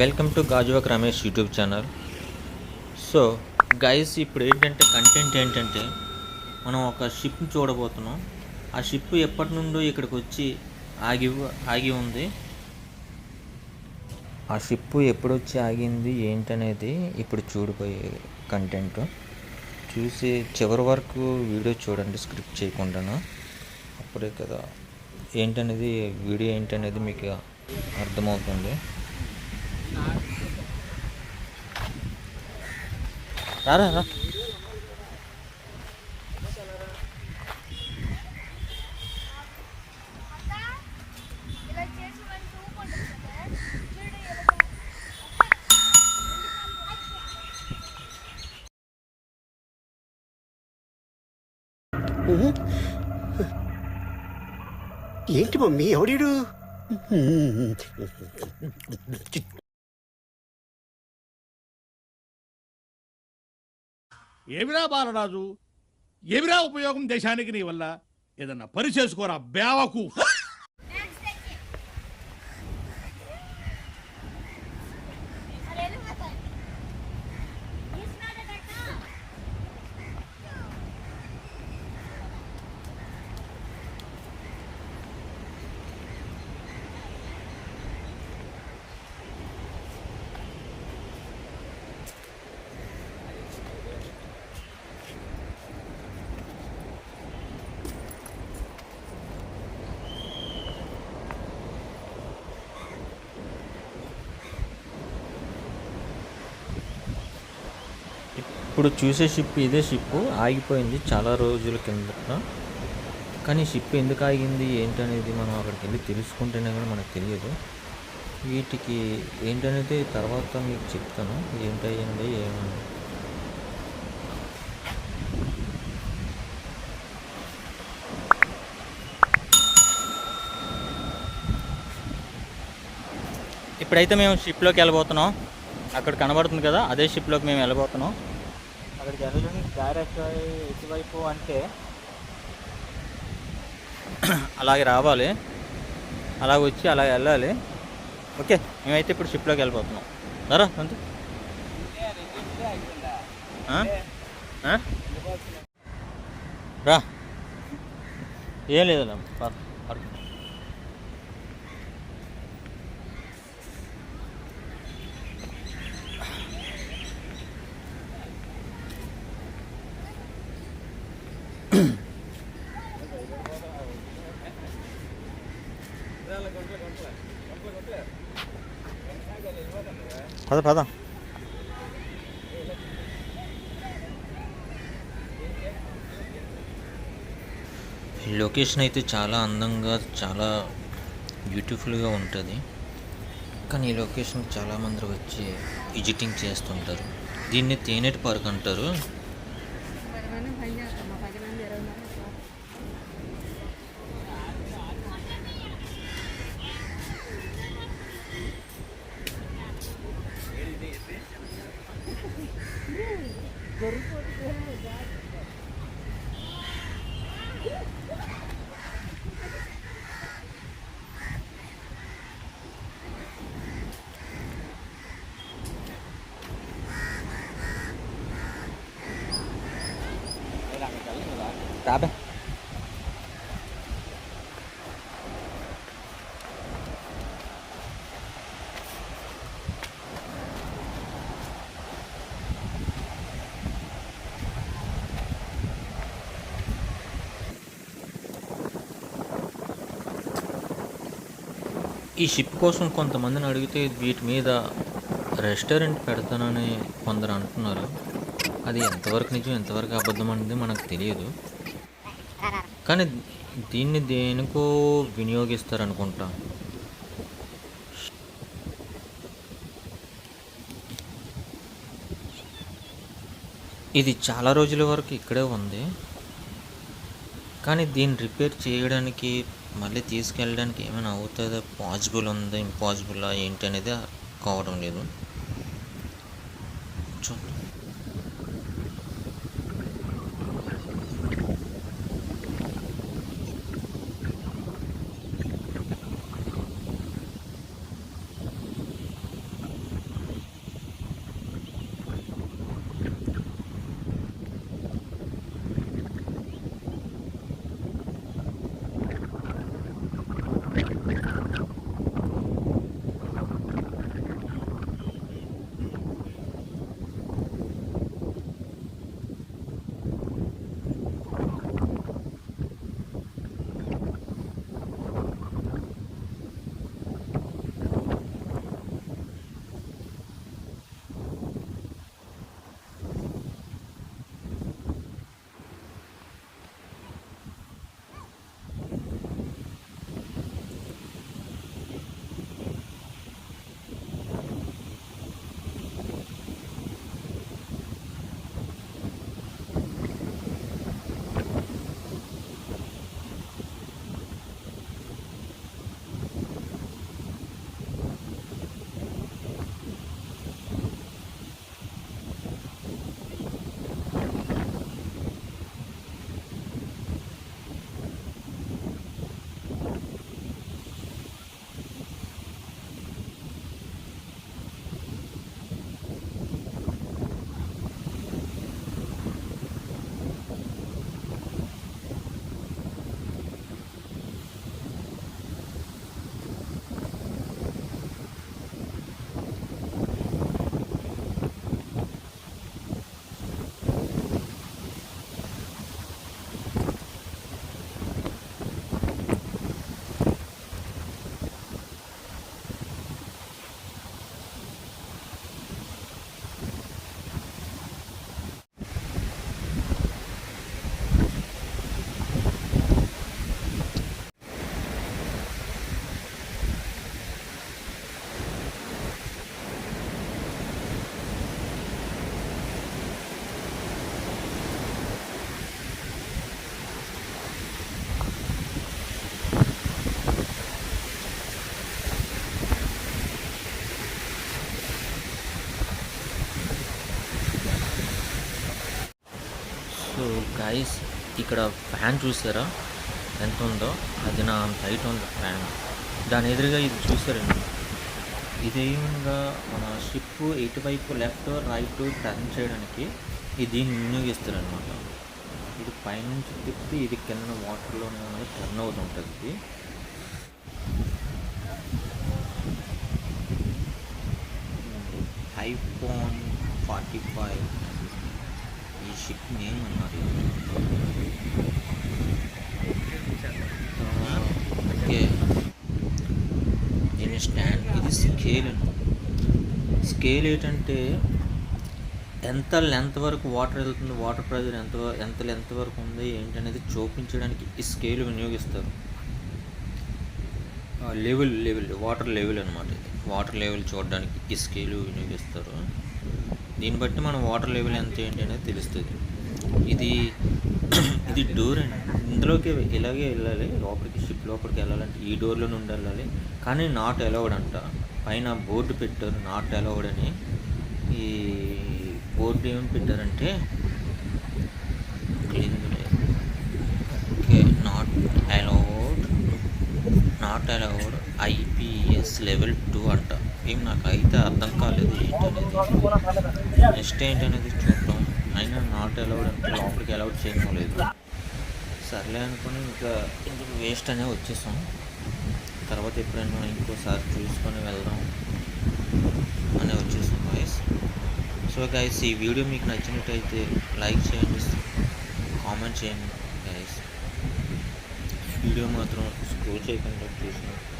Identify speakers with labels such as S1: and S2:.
S1: Welcome to Gajuwaka Ramesh YouTube channel. So guys ఇప్పుడు ఏంటంటే content ఏంటంటే మనం ఒక షిప్ చూడబోతున్నాం. ఆ షిప్ ఎప్పటి నుండో ఇక్కడికి వచ్చి ఆగి ఆగి ఉంది. ఆ షిప్ ఎప్పుడు వచ్చి ఆగింది ఏంటనేది ఇప్పుడు చూడిపోయే కంటెంట్ చూసి చివరి వరకు వీడియో చూడండి స్క్రిప్ట్ చేయకుండాను. అప్పుడే కదా. ఏంటనేది వీడియో ఏంటనేది మీకు అర్థమవుతుంది. రారా రా.
S2: ఏంటి మమ్మీ ఎవడీడు?
S3: ఏమిరా బాలరాజు? ఏమిరా ఉపయోగం దేశానికి నీ వల్ల? ఏదన్నా పని చేసుకోరా బేవకు
S1: ఇప్పుడు చూసే షిప్ ఇదే షిప్ ఆగిపోయింది చాలా రోజుల కిందట కానీ షిప్ ఎందుకు ఆగింది? ఏంటనేది మనం అక్కడికి వెళ్ళి తెలుసుకుంటేనే కానీ మనకు తెలియదు. వీటికి ఏంటనేది తర్వాత మీకు చెప్తాను. ఏంటయ్యింది ఏమని ఇప్పుడైతే మేము షిప్లోకి వెళ్ళబోతున్నాం. అక్కడ కనబడుతుంది కదా అదే షిప్లోకి మేము వెళ్ళబోతున్నాం. అక్కడ వెళ్ళడానికి డైరెక్ట్ ఎటు- ఎటువైపు అంటే అలాగే రావాలి. అలాగ వచ్చి అలా వెళ్ళాలి. ఓకే మేమైతే ఇప్పుడు షిప్లోకి వెళ్ళిపోతున్నాం. రా అంతే రా. ఏం లేదు పద పద. ఈ లొకేషన్ అయితే చాలా అందంగా చాలా బ్యూటిఫుల్గా ఉంటుంది. కానీ ఈ లొకేషన్ చాలామంది వచ్చి విజిటింగ్ చేస్తుంటారు. దీన్ని తేనెటి పార్క్ అంటారు
S4: పది మంది పని చేస్తాం మా పది మంది ఇరవై మంది వస్తారు.
S1: రాబే ఈ షిప్ కోసం కొంతమందిని అడిగితే వీటి మీద రెస్టారెంట్ పెడతానని కొందరు అంటున్నారు. అది ఎంతవరకు నిజం ఎంతవరకు అబద్ధం అనేది మనకు తెలియదు. కానీ దీన్ని దేనికో వినియోగిస్తారనుకుంటా. ఇది చాలా రోజుల వరకు ఇక్కడే ఉంది. కానీ దీన్ని రిపేర్ చేయడానికి మళ్ళీ తీసుకెళ్ళడానికి ఏమైనా అవుతుందో? పాసిబుల్ ఉందా? ఇంపాసిబుల్ ఏంటి అనేది కావడం లేదు. చూద్దాం. Thank you. సో గాయస్ ఇక్కడ ఫ్యాన్ చూసారా? ఎంత ఉందో? అది నా హైట్ ఉంది ఫ్యాన్ దాని ఎదురుగా ఇది చూసారండి. ఇది మన షిప్ ఎటువైపు లెఫ్ట్ రైట్ టర్న్ చేయడానికి ఇది దీన్ని వినియోగిస్తారనమాట ఇది పైనుంచి తిప్పి ఇది కింద వాటర్లోనే అనేది టర్న్ అవుతుంటుంది ఇది. Five forty five ship name అన్నారు ఓకే స్టాండ్ ఇది స్కేల్ స్కేల్ ఏంటంటే ఎంత లెంత్ వరకు వాటర్ వెళ్తుంది వాటర్ ప్రెజర్ ఎంత ఎంత లెంత్ వరకు ఉంది ఏంటనేది చూపించడానికి ఈ స్కేల్ వినియోగిస్తారు. లెవెల్ లెవెల్ వాటర్ లెవెల్ అనమాట ఇది. వాటర్ లెవెల్ చూడడానికి ఈ స్కేల్ వినియోగిస్తారు. దీన్ని బట్టి మనం వాటర్ లెవెల్ ఎంత ఏంటి అనేది తెలుస్తుంది. ఇది ఇది డోర్ అండి. ఇందులోకి ఇలాగే వెళ్ళాలి లోపలికి షిప్ లోపలికి వెళ్ళాలంటే ఈ డోర్లో నుండి వెళ్ళాలి. కానీ నాట్ అలౌడ్ అంట. పైన బోర్డు పెట్టారు నాట్ అలౌడ్ అని. ఈ బోర్డు ఏమి పెట్టారంటే okay not allowed not allowed IPS level two అంట. ఏం నాకు అయితే అర్థం కాలేదు ఏంటనేది. నెక్స్ట్ ఏంటనేది చూద్దాం. అయినా నాట్ అలౌడ్ అంటే లోపలికి అలౌడ్ చేయడం లేదు. సర్లే అనుకుని ఇంకా ఇందుకు వేస్ట్ అనే వచ్చేసాం. తర్వాత ఎప్పుడైనా ఇంకోసారి చూసుకొని వెళ్దాం అని వచ్చేసాం గాయస్ సో గైస్ ఈ వీడియో మీకు నచ్చినట్టయితే లైక్ చేయండి కామెంట్ చేయండి గైస్ వీడియో మాత్రం స్క్రోల్ చేయకుండా
S5: చూసినట్టు